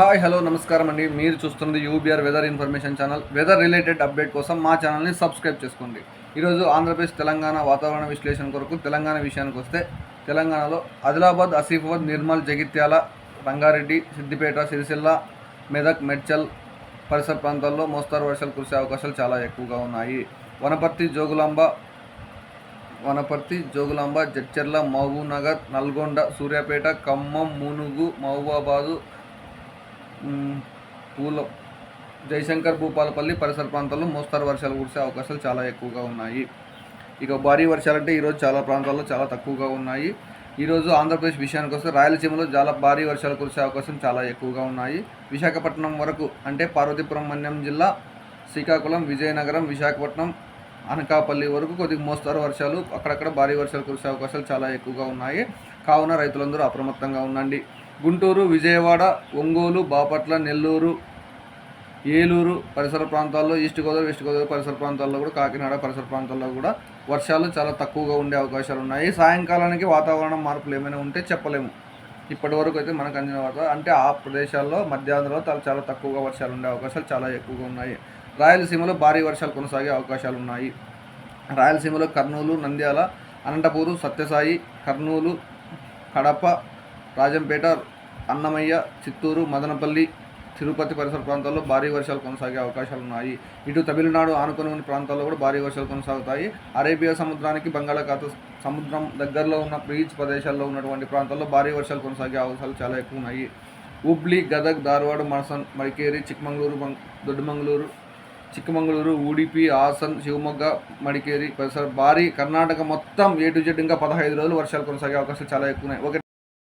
Hi hello నమస్కారం అండి. మీరు చూస్తున్నది UBR weather information channel. Weather related update కోసం మా ఛానల్ని సబ్స్క్రైబ్ చేసుకోండి. ఈరోజు ఆంధ్రప్రదేశ్ తెలంగాణ వాతావరణ విశ్లేషణ కొరకు తెలంగాణ విషయానికి వస్తే తెలంగాణలో ఆదిలాబాద్ ఆసిఫాబాద్ నిర్మల్ జగిత్యాల రంగారెడ్డి సిద్దిపేట సిరిసిల్ల మెదక్ మెడ్చల్ పరిసర ప్రాంతాల్లో మోస్తారు వర్షాలు కురిసే అవకాశాలు చాలా ఎక్కువగా ఉన్నాయి. వనపర్తి జోగులాంబ వనపర్తి జోగులాంబ జడ్చర్ల మహబూనగర్ నల్గొండ సూర్యాపేట ఖమ్మం మునుగు మహబూబాబాదు ఊళ్ళో పూల జయశంకర్ భూపాలపల్లి పరిసర ప్రాంతాల్లో మోస్తారు వర్షాలు కురిసే అవకాశాలు చాలా ఎక్కువగా ఉన్నాయి. ఇక భారీ వర్షాలంటే ఈరోజు చాలా ప్రాంతాల్లో చాలా తక్కువగా ఉన్నాయి. ఈరోజు ఆంధ్రప్రదేశ్ విషయానికి వస్తే రాయలసీమలో చాలా భారీ వర్షాలు కురిసే అవకాశం చాలా ఎక్కువగా ఉన్నాయి. విశాఖపట్నం వరకు అంటే పార్వతీపురం మన్యం జిల్లా శ్రీకాకుళం విజయనగరం విశాఖపట్నం అనకాపల్లి వరకు కొద్దిగా మోస్తారు వర్షాలు అక్కడక్కడ భారీ వర్షాలు కురిసే అవకాశాలు చాలా ఎక్కువగా ఉన్నాయి. కావున రైతులందరూ అప్రమత్తంగా ఉండండి. గుంటూరు విజయవాడ ఒంగోలు బాపట్ల నెల్లూరు ఏలూరు పరిసర ప్రాంతాల్లో ఈస్ట్ గోదావరి వెస్ట్ గోదావరి పరిసర ప్రాంతాల్లో కూడా కాకినాడ పరిసర ప్రాంతాల్లో కూడా వర్షాలు చాలా తక్కువగా ఉండే అవకాశాలు ఉన్నాయి. సాయంకాలానికి వాతావరణం మార్పులు ఏమైనా ఉంటే చెప్పలేము. ఇప్పటి వరకు అయితే మనకు అందిన వార్త అంటే ఆ ప్రదేశాల్లో మధ్యాంధ్రలో చాలా చాలా తక్కువగా వర్షాలు ఉండే అవకాశాలు చాలా ఎక్కువగా ఉన్నాయి. రాయలసీమలో భారీ వర్షాలు కొనసాగే అవకాశాలు ఉన్నాయి. రాయలసీమలో కర్నూలు నంద్యాల అనంతపూరు సత్యసాయి కర్నూలు కడప రాజంపేట అన్నమయ్య చిత్తూరు మదనపల్లి తిరుపతి పరిసర ప్రాంతాల్లో భారీ వర్షాలు కొనసాగే అవకాశాలు ఉన్నాయి ఇటు తమిళనాడు ఆనుకొని ఉన్న ప్రాంతాల్లో కూడా భారీ వర్షాలు కొనసాగుతాయి. అరేబియా సముద్రానికి బంగాళాఖాత సముద్రం దగ్గరలో ఉన్న బీచ్ ప్రదేశాల్లో ఉన్నటువంటి ప్రాంతాల్లో భారీ వర్షాలు కొనసాగే అవకాశాలు చాలా ఎక్కువ ఉన్నాయి హుబ్లీ గదగ్ ధార్వాడ మడసన్ మడికేరి చిక్కమంగళూరు దొడ్డుమంగళూరు దొడ్డమంగళూరు చిక్కమంగళూరు ఉడిపి హాసన్ శివమొగ్గ మడికేరి పరిసర భారీ కర్ణాటక మొత్తం ఏ టు జెడ్ ఇంకా పదహైదు రోజులు వర్షాలు కొనసాగే అవకాశాలు చాలా ఎక్కువ ఉన్నాయి ఒకటి